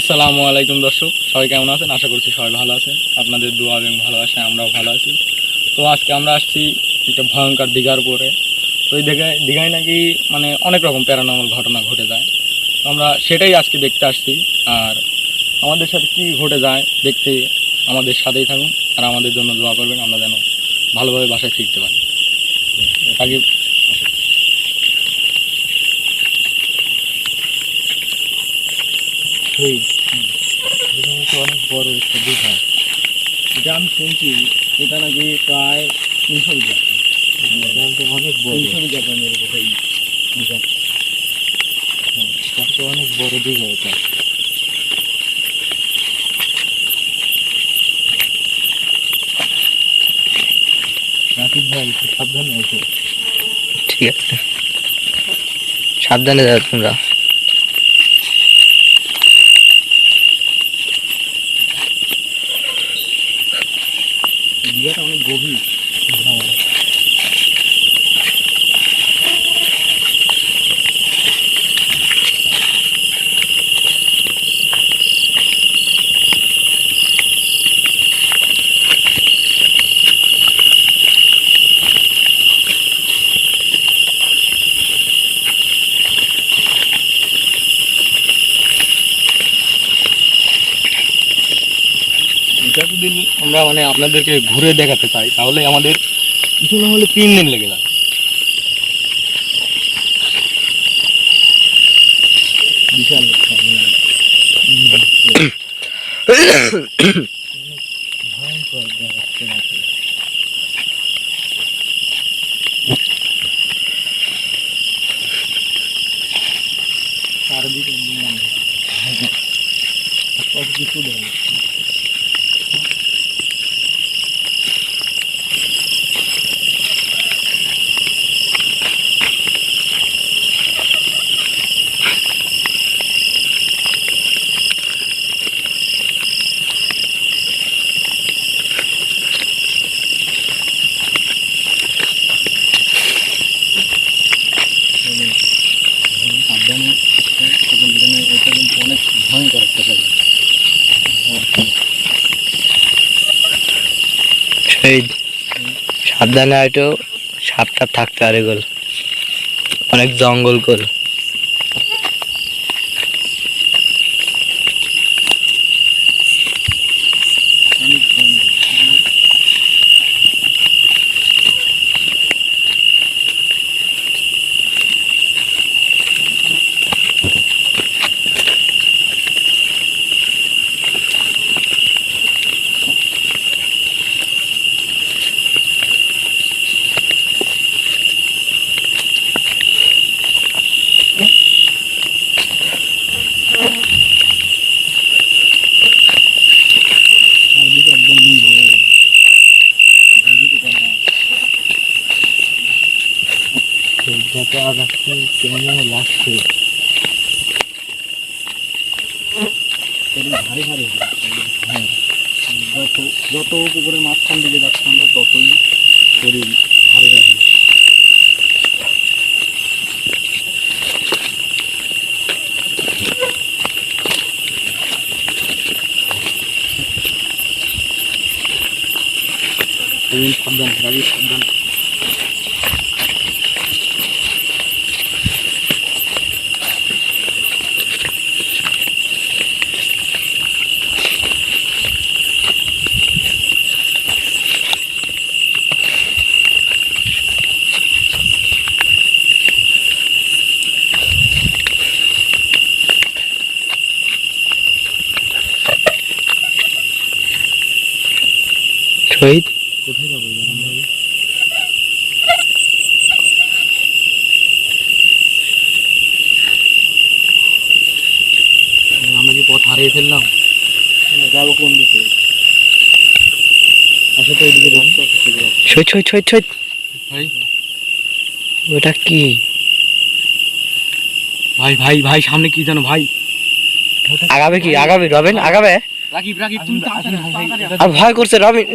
আসসালামু আলাইকুম দর্শক, সবাই কেমন আছেন? আশা করছি সবাই ভালো আছেন। আপনাদের দোয়া এবং ভালোবাসায় আমরাও ভালো আছি। তো আজকে আমরা আসছি একটা ভয়ঙ্কর দীঘার পরে তো এই দীঘায় দীঘায় নাকি মানে অনেক রকম প্যারানর্মাল ঘটনা ঘটে যায়। তো আমরা সেটাই আজকে দেখতে আসছি। আর আমাদের সাথে কি ঘটে যায় দেখতে আমাদের সাথেই থাকুন। আর আমাদের জন্য দোয়া করবেন, আমরা যেন ভালোভাবে বাসায় ফিরতে পারি। আগে সেই এটা হচ্ছে অনেক বড় একটা দীঘা। এটা আমি শুনছি এটা নাকি প্রায় তিনশো বিঘা। অনেক বড়। তিনশো বিঘা প্রাণের এই দীঘা। হ্যাঁ, এটা অনেক বড় দীঘা এটা। রাকিব ভাই একটু সাবধানে আছে ঠিক আছে। সাবধানে যাও তোমরা দীঘাটা অনেক গভীর হ্যাঁ এটা যদি আমরা মানে আপনাদেরকে ঘুরে দেখাতে চাই তাহলে আমাদের কিছু না হলে তিন দিন লেগে যাবে। বিশাল একটা মানে ভয়ঙ্কর দেখাচ্ছে নাকি চারদিকে নিলাম কত কিছু দেয় সাবধানে তখন যেখানে এটা কিন্তু অনেক ভয়ঙ্কর একটা জায়গা শহীদ সাবধানে হয়তো সাপটা থাকতে পারে গোল অনেক জঙ্গল গোল। ভারী ভারী হয়ে যাচ্ছে, হ্যাঁ যত যত পুকুরের মাঝখান দিকে যাচ্ছে আমরা ততই শরীর ভারী ভারী প্রবীণ সাবধান রাজীব সাবধান শহীদ কোথায় যাব জানান ভাই আমরা কি পথ হারিয়ে ফেললাম যাব কোন দিকে তো ওটা কি ভাই ভাই ভাই সামনে কি জানো ভাই আগাবে কি আগাবে রবিন আগাবে রাকিব রাকিব তুমি। আর ভয় করছে রবিন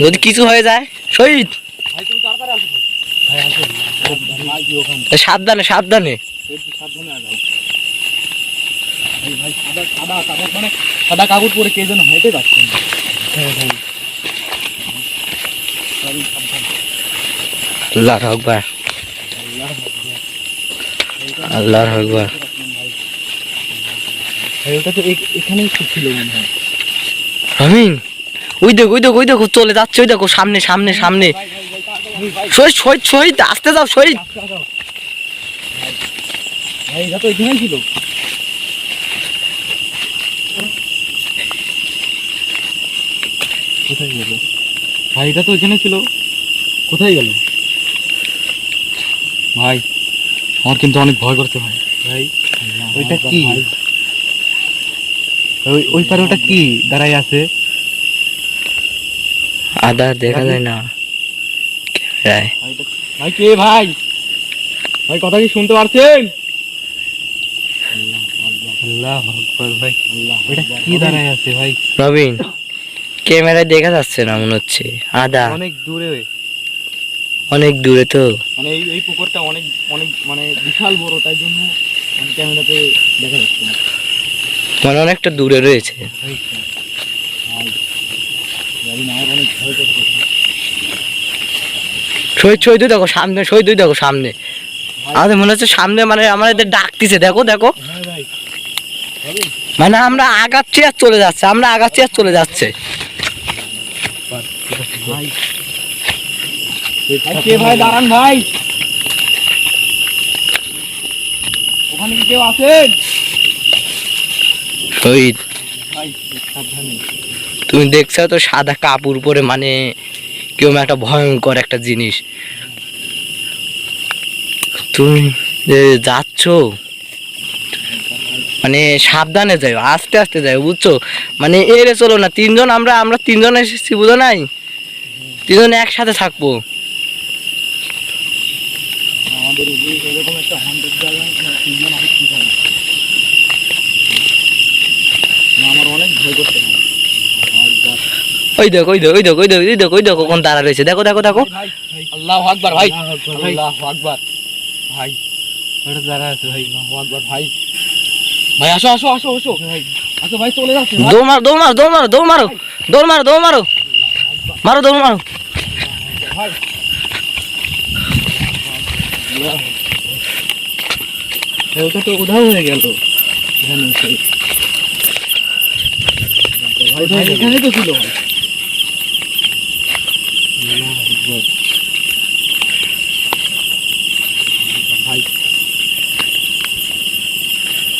যদি কিছু হয়ে যায় শহীদ সাবধানে সাবধানে ভাই ভাই সাদা সাদা কাপড় মানে সাদা কাপড় পরে কে যেন হেঁটে যাচ্ছে হ্যাঁ ভাই আল্লাহর আকবার আল্লাহর আকবার ভাই ওটা তো এখানেই ছিল মনে হয় রবিন ওই দেখো ওই দেখো ওই দেখো চলে যাচ্ছে ওই দেখো সামনে সামনে সামনে শহীদ শহীদ শহীদ আসতে যাও শহীদ ভাই এটা তো এখানেই ছিল কোথায় গেল তো এখানে ছিল কোথায় গেল ভাই আমার কিন্তু অনেক ভয় করছে ভাই ভাই ওইটা কি ওই ওই পারে ওটা কি দাঁড়াই আছে আদা দেখা যায় না ক্যামেরায় ভাই কে ভাই ভাই কথা কি শুনতে পারছেন আল্লাহ আকবার ভাই ওইটা কি দাঁড়াই আছে ভাই নবীন ক্যামেরায় দেখা যাচ্ছে না মনে হচ্ছে। আদা। অনেক দূরে অনেক দূরে তো। মানে এই এই পুকুরটা অনেক অনেক মানে বিশাল বড় তাই জন্য মানে ক্যামেরাতে দেখা যাচ্ছে না। মানে অনেকটা দূরে রয়েছে। শহীদ শহীদ ওই দেখো সামনে শহীদ ওই দেখো সামনে। আমাদের মনে হচ্ছে সামনে মানে আমাদের ডাকতেছে। দেখো দেখো। হ্যাঁ মানে আমরা আগাচ্ছি আর চলে যাচ্ছে আমরা আগাচ্ছি আর চলে যাচ্ছে। ভাই ভাই কে ভাই? দাঁড়ান ভাই। ওখানে কি কেউ আছেন? শহীদ। তুমি দেখছ তো সাদা কাপড় পরে মানে কেউ একটা ভয়ঙ্কর একটা জিনিস। তুমি যে যাচ্ছ মানে সাবধানে যাও আস্তে আস্তে যাও বুঝছ? মানে এরে চলো না তিনজন আমরা আমরা তিনজন এসেছি বুঝো নাই? তিনজন একসাথে থাকব। ওই দেখো ওই দেখো ওই দেখো ওই দেখো ওই দেখো ওই দেখো কোন তারা রয়েছে। দেখো দেখো দেখো। ভাই আল্লাহ আকবার ভাই। আল্লাহু আকবার, ভাই। আল্লাহ আকবার। ভাই ওটা দাঁড়া আছে ভাই আল্লাহু আকবার ভাই। ভাই আসো আসো আসো আসো। ভাই আসো ভাই চলে যাচ্ছে দৌড় মারো দৌড় মারো দৌড় মারো দৌড় মারো দৌড় মারো দৌড় মারো। মারো দৌড় মারো। ওটা তো উধাও হয়ে গেল। এখানে তো ছিল ভাই আল্লাহু আকবার। ভাই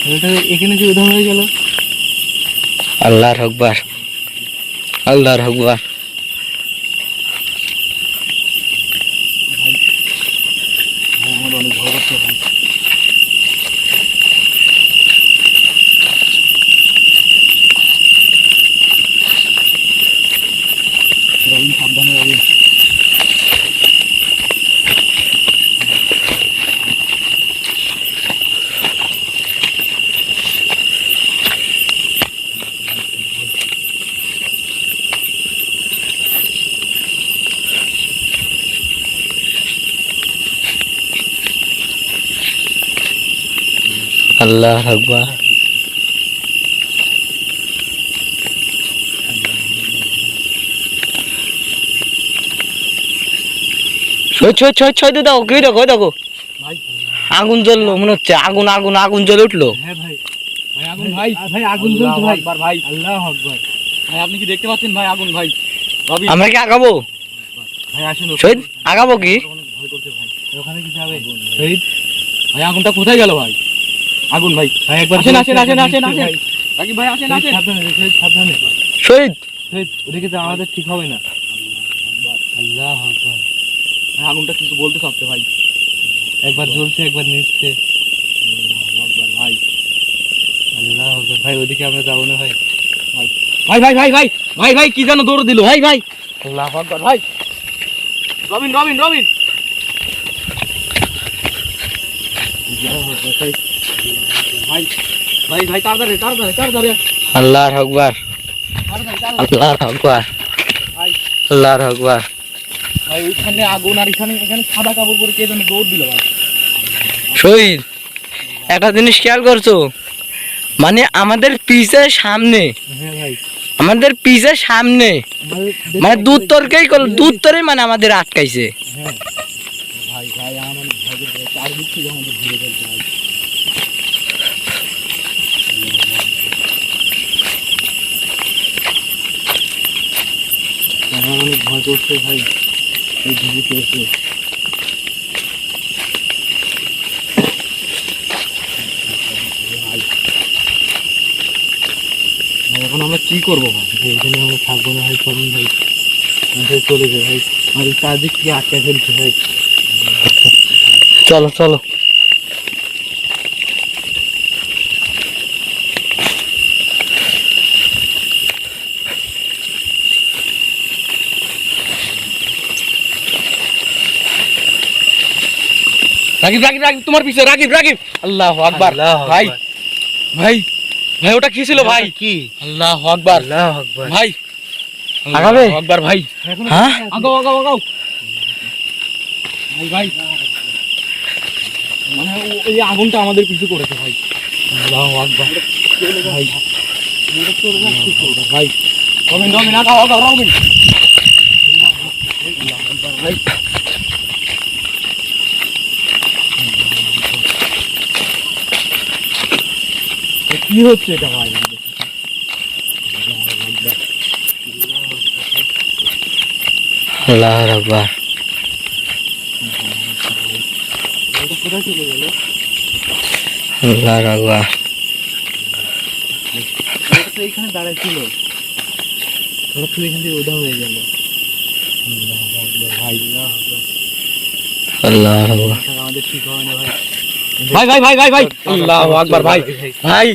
ওটা এখানে যে উধাও হয়ে আল্লাহর আল্লাহর ভাই আমার অনেক ভয় করছে ভাই রবিন সাবধানে রবিন আল্লাহর আকবার। ছয় ছয় ছয় ছয় দিয়ে কি দেখো দেখো। আগুন জ্বললো মনে হচ্ছে আগুন আগুন আগুন জ্বলে উঠল। ভাই ভাই আগুন ভাই। ভাই আগুন জ্বলছে ভাই। আকবার ভাই। আল্লাহ আকবার। আপনি কি দেখতে পাচ্ছেন ভাই আগুন ভাই? আমরা কি আগাবো? ভাই আগাবো কি? ওখানে কি যাবে? ভাই আগুনটা কোথায় গেল ভাই? আগুন ভাই। ভাই একবার আসেন, আসেন, আসেন, আসেন, ভাই। আসেন। রাকিব ভাই আসেন আসেন। সাবধানে শহীদ সাবধানে। শহীদ! শহীদ ওদিকে তো আমাদের ঠিক হবে না। আল্লাহ আকবার। ভাই আগুনটা কিন্তু বলতে চাচ্ছে ভাই। একবার জ্বলছে একবার নিচ্ছে। আকবার ভাই। আল্লাহ আকবার। ভাই ওদিকে আমরা যাব না ভাই। ভাই ভাই ভাই ভাই ভাই ভাই কি যেন দৌড় দিল ভাই ভাই। আল্লাহ আকবার ভাই। রবিন রবিন রবিন। ভাই ভাই ভাই তাড়াতাড়ি তাড়াতাড়ি তাড়াতাড়ি আল্লাহর আকবার। আল্লাহর আকবার। আল্লাহর আকবার। ভাই ওইখানে আগুন আর এখানে এখানে সাদা কাপড় পরে কে যেন দৌড় দিল ভাই। শহীদ একটা জিনিস খেয়াল করছ? মানে আমাদের পিছে সামনে। হ্যাঁ আমাদের পিছে সামনে। মানে দূর তরকেই করল দূর তরে মানে আমাদের আটকাইছে। হ্যাঁ। ভাই ভাই আমার। চারদিক থেকে আমাদের ঘুরে আমার অনেক ভয় করছে ভাই। এই ভাই ভাই, এখন আমরা কি করব ভাই? এখানে আমরা থাকব না ভাই চলুন ভাই। আমাদের চলে যাবে ভাই। এই চারদিক থেকে আটকে ফেলছে ভাই। চলো চলো। রাকিব রাকিব রাকিব তোমার পিছে রাকিব রাকিব আল্লাহ আকবার। ভাই ভাই ভাই ওটা কি ছিল ভাই? কি? আল্লাহ আকবার। আল্লাহ আকবার। ভাই আগাবে? আকবার ভাই। হ্যাঁ? আগাও আগাও আগাও। ভাই ভাই। মানে ও- এই আগুনটা আমাদের পিছু করেছে ভাই। আল্লাহ আকবার। ভাই। ভাই। রবিন রবিন আগাও আগাও রবিন। ভাই। কি হচ্ছে এটা ভাই আল্লাহ গেল আল্লাহ আকবার। ওটা তো এখানে দাঁড়ায় ছিল ওরা তো এখান থেকে উদা হয়ে গেল। আল্লাহ আমাদের ঠিক হবে না ভাই। ভাই ভাই ভাই ভাই ভাই। আল্লাহ আকবার ভাই। ভাই।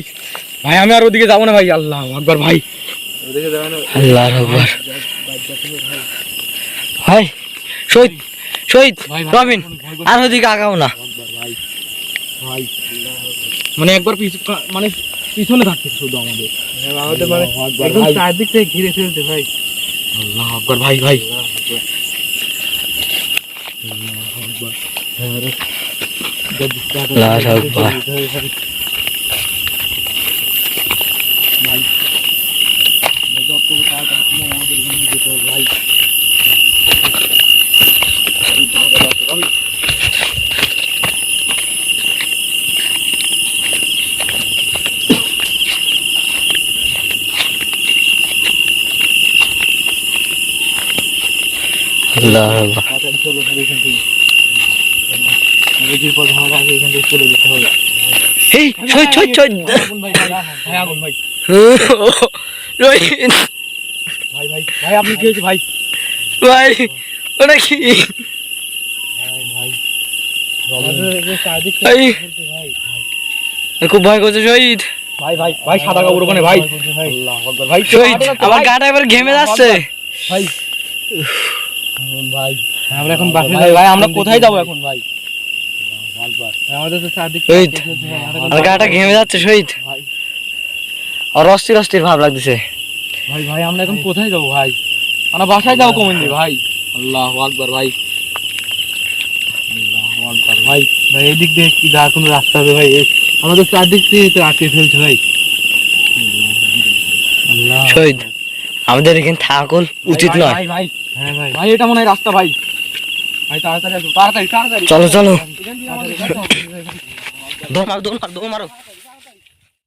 ভাই আমি আর ওদিকে যাব না ভাই। আল্লাহ আকবার ভাই। আল্লাহ যাচ্ছে ভাই শহীদ শহীদ রবিন আর ওদিকে আগাও না। মানে একবার মানে পিছনে থাকতে শুধু আমাদের। হ্যাঁ, আমাদের মানে একদম চারদিক থেকে ঘিরে ফেলছে ভাই। আল্লাহ আকবার ভাই ভাই। আল্লাহ আকবার। আল্লাহু আকবার। হ্যাঁ, রে। যদি টাকা আল্লাহু ঘিরে আকবার। ফেলছে ভাই, ভাই। ভাই। ভাই, যত তাড়াতাড়ি সম্ভব আমাদের এখান থেকে যেতে হবে, ভাই। আল্লাহ আকবার তাড়াতাড়ি চলো ভাই এখান থেকে। নদীর পর ঝামেলা আছে, এখান থেকে চলে যেতে হবে এই শহীদ শহীদ শহীদ আগুন ভাই ভাই ভাই আগুন ভাই রবিন ভাই ভাই ভাই আপনি কি হয়েছে ভাই? ভাই ওটা কি? ভাই ভাই আমাদের এখানে চারদিক থেকে এই। ফেলছে, ভাই খুব ভয় করছে শহীদ। ভাই ভাই ভাই সাদা কাপড় ওখানে ভাই। ভাই শহীদ আমার গাটা এবার ঘেমে যাচ্ছে। ভাই। ভাই। আমরা এখন বাসে ভাই ভাই আমরা কোথায় যাব এখন ভাই? আমাদের তো চারদিক গাটা ঘেমে যাচ্ছে শহীদ। ভাই। আর অস্থির অস্থির ভাব লাগতেছে। ভাই ভাই আমরা এখন কোথায় যাব ভাই? আমরা বাসায় যাব কমেন্দি ভাই। আল্লাহ আকবার ভাই। আল্লাহ আকবার ভাই। ভাই এদিক দিয়ে কি কোনো রাস্তা হবে ভাই? আমাদের চারদিক থেকে তো আটকে ফেলছে ভাই। আল্লাহ শহীদ আমাদের এখানে থাকল উচিত নয়। ভাই ভাই। হ্যাঁ ভাই। ভাই এটা মনে হয় রাস্তা ভাই। ভাই তাড়াতাড়ি আসো তাড়াতাড়ি তাড়াতাড়ি। চলো চলো। এখান দিয়ে আমাদের দৌড় মারো দৌড় মারো দৌড় মারো।